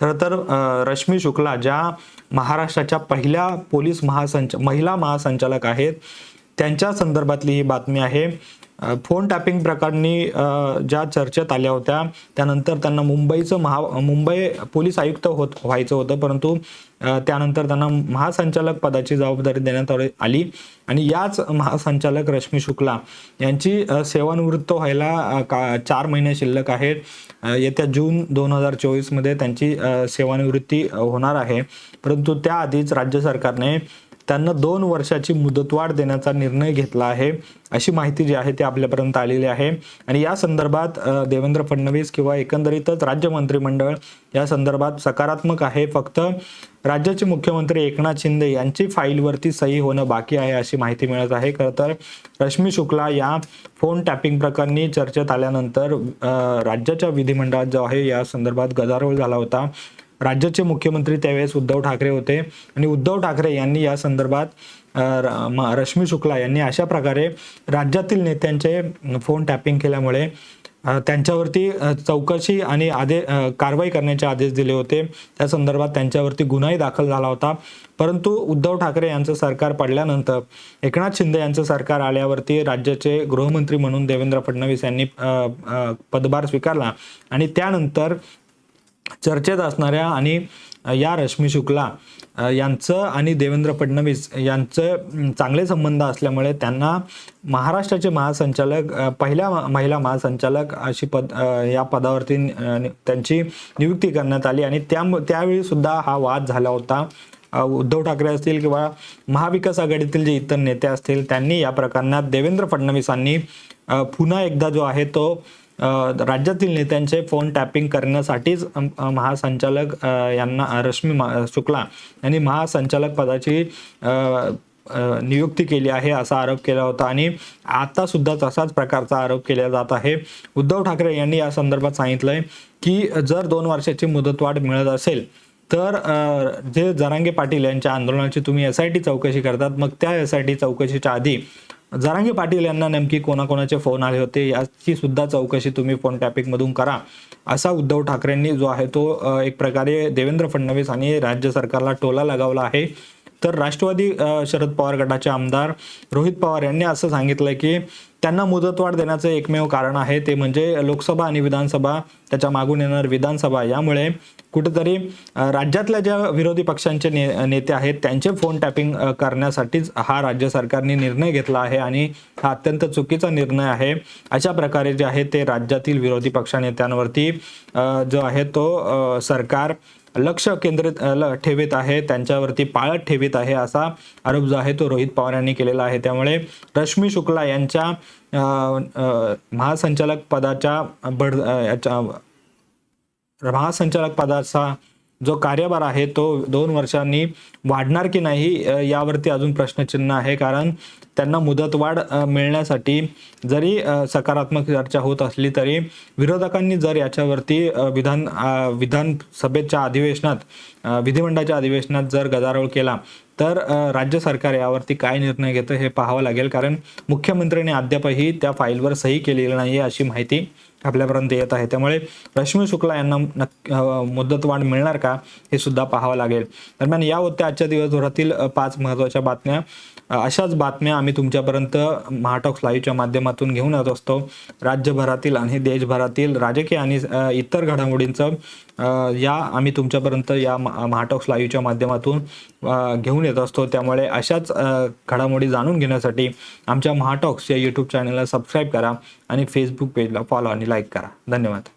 खरं तर रश्मी शुक्ला ज्या महाराष्ट्राच्या पहिल्या पोलीस महासंच महिला महासंचालक आहेत त्यांच्या संदर्भातली ही बातमी आहे. फोन टॅपिंग प्रकरणी ज्या चर्चेत आल्या होत्या त्यानंतर त्यांना मुंबईचं महा मुंबई पोलीस आयुक्त होत व्हायचं होतं परंतु त्यानंतर त्यांना महासंचालक पदाची जबाबदारी देण्यात आली- आली. आणि याच महासंचालक रश्मी शुक्ला यांची सेवानिवृत्त व्हायला का चार महिने शिल्लक आहेत. येत्या जून दोन हजार चोवीसमध्ये त्यांची सेवानिवृत्ती होणार आहे. परंतु त्याआधीच राज्य सरकारने त्यांना दोन वर्षाची मुदतवाढ देण्याचा निर्णय घेतला आहे. अशी माहिती जी आहे ती आपल्यापर्यंत आलेली आहे. आणि या संदर्भात देवेंद्र फडणवीस किंवा एकंदरीतच राज्य मंत्रिमंडळ या संदर्भात सकारात्मक आहे. फक्त राज्याचे मुख्यमंत्री एकनाथ शिंदे यांची फाईलवरती सही होणं बाकी आहे अशी माहिती मिळत आहे. खरं तर रश्मी शुक्ला या फोन टॅपिंग प्रकरणी चर्चेत आल्यानंतर राज्याच्या विधिमंडळात जो आहे या संदर्भात गदारोळ झाला होता. राज्याचे मुख्यमंत्री त्यावेळेस उद्धव ठाकरे होते. आणि उद्धव ठाकरे यांनी या संदर्भात र- म- रश्मी शुक्ला यांनी अशा प्रकारे राज्यातील नेत्यांचे फोन टॅपिंग केल्यामुळे त्यांच्यावरती चौकशी आणि आदे कारवाई करण्याचे आदेश दिले होते. त्या संदर्भात त्यांच्यावरती गुन्हाही दाखल झाला होता. परंतु उद्धव ठाकरे यांचं सरकार पडल्यानंतर एकनाथ शिंदे यांचं सरकार आल्यावरती राज्याचे गृहमंत्री म्हणून देवेंद्र फडणवीस यांनी पदभार स्वीकारला. आणि त्यानंतर चर्चेत असणाऱ्या आणि या रश्मी शुक्ला यांचं आणि देवेंद्र फडणवीस यांचं चांगले संबंध असल्यामुळे त्यांना महाराष्ट्राचे महासंचालक पहिल्या महिला महासंचालक अशी पद या पदावरती त्यांची नियुक्ती करण्यात आली आणि त्या त्यावेळी सुद्धा हा वाद झाला होता. उद्धव ठाकरे असतील किंवा महाविकास आघाडीतील जे इतर नेते असतील त्यांनी या प्रकरणात देवेंद्र फडणवीसांनी पुन्हा एकदा जो आहे तो राज्यातील नेत्यांचे फोन टॅपिंग करण्यासाठीच महासंचालक यांना रश्मी मा- शुक्ला यांनी महासंचालक पदाची नियुक्ती केली आहे असा आरोप केला होता. आणि आता सुद्धा तसाच प्रकारचा आरोप केला जात आहे. उद्धव ठाकरे यांनी या संदर्भात सांगितलंय की जर दोन वर्षाची मुदतवाढ मिळत असेल तर जे जरांगे पाटील यांच्या आंदोलनाची तुम्ही एस आय टी चौकशी करतात मग त्या एस आय टी चौकशीच्या आधी जरांगे पाटील यांना नेमकी कोणाकोणाचे फोन आले होते? याची सुद्धा चौकशी तुम्ही फोन टॅपिकमधून करा. असा उद्धव ठाकरेंनी जो आहे तो एक प्रकारे देवेंद्र फडणवीस आणि राज्य सरकारला टोला लगावला आहे. तर राष्ट्रवादी शरद पवार गटाचे आमदार रोहित पवार यांनी असं सांगितलंय की त्यांना मुदतवाढ देण्याचं एकमेव कारण आहे ते म्हणजे लोकसभा आणि विधानसभा त्याच्या मागून येणार विधानसभा. यामुळे कुठेतरी राज्यातल्या ज्या विरोधी पक्षांचे ने नेते आहेत त्यांचे फोन टॅपिंग करण्यासाठीच हा राज्य सरकारने निर्णय घेतला आहे आणि हा अत्यंत चुकीचा निर्णय आहे. अशा प्रकारे जे आहे ते राज्यातील विरोधी पक्षनेत्यांवरती जो आहे तो सरकार लक्ष केंद्रित ठेवित ल- ठेवीत आहे त्यांच्यावरती पाळत ठेवीत आहे असा आरोप जो आहे तो रोहित पवार यांनी केलेला आहे. त्यामुळे रश्मी शुक्ला यांच्या महासंचालक पदाच्या बढ याच्या महासंचालक पदाचा जो कार्यभार आहे तो दोन वर्षांनी वाढणार की नाही यावरती अजून प्रश्नचिन्ह आहे. कारण त्यांना मुदतवाढ मिळण्यासाठी जरी सकारात्मक चर्चा होत असली तरी विरोधकांनी जर याच्यावरती विधान विधानसभेच्या अधिवेशनात विधिमंडळाच्या अधिवेशनात जर गदारोळ केला तर राज्य सरकार यावरती काय निर्णय घेतं हे पाहावं लागेल. कारण मुख्यमंत्र्यांनी अद्यापही त्या फाईलवर सही केलेली नाही अशी माहिती आपल्यापर्यंत येत आहे. त्यामुळे रश्मी शुक्ला यांना नक्की मुदतवाढ मिळणार का हे सुद्धा पाहावं लागेल. दरम्यान या होत्या आजच्या दिवसभरातील पाच महत्त्वाच्या बातम्या. अशाच बातम्या आम्ही तुमच्यापर्यंत महाटॉक्स लाईव्हच्या माध्यमातून घेऊन येत असतो. राज्यभरातील आणि देशभरातील राजकीय आणि इतर घडामोडींचं या आम्ही तुमच्यापर्यंत या महाटॉक्स लाईव्हच्या माध्यमातून घेऊन येत असतो. त्यामुळे अशाच घडामोडी जाणून घेण्यासाठी आमच्या महाटॉक्स या यूट्यूब चॅनलला सबस्क्राईब करा आणि फेसबुक पेजला फॉलो आणि लाईक करा. धन्यवाद.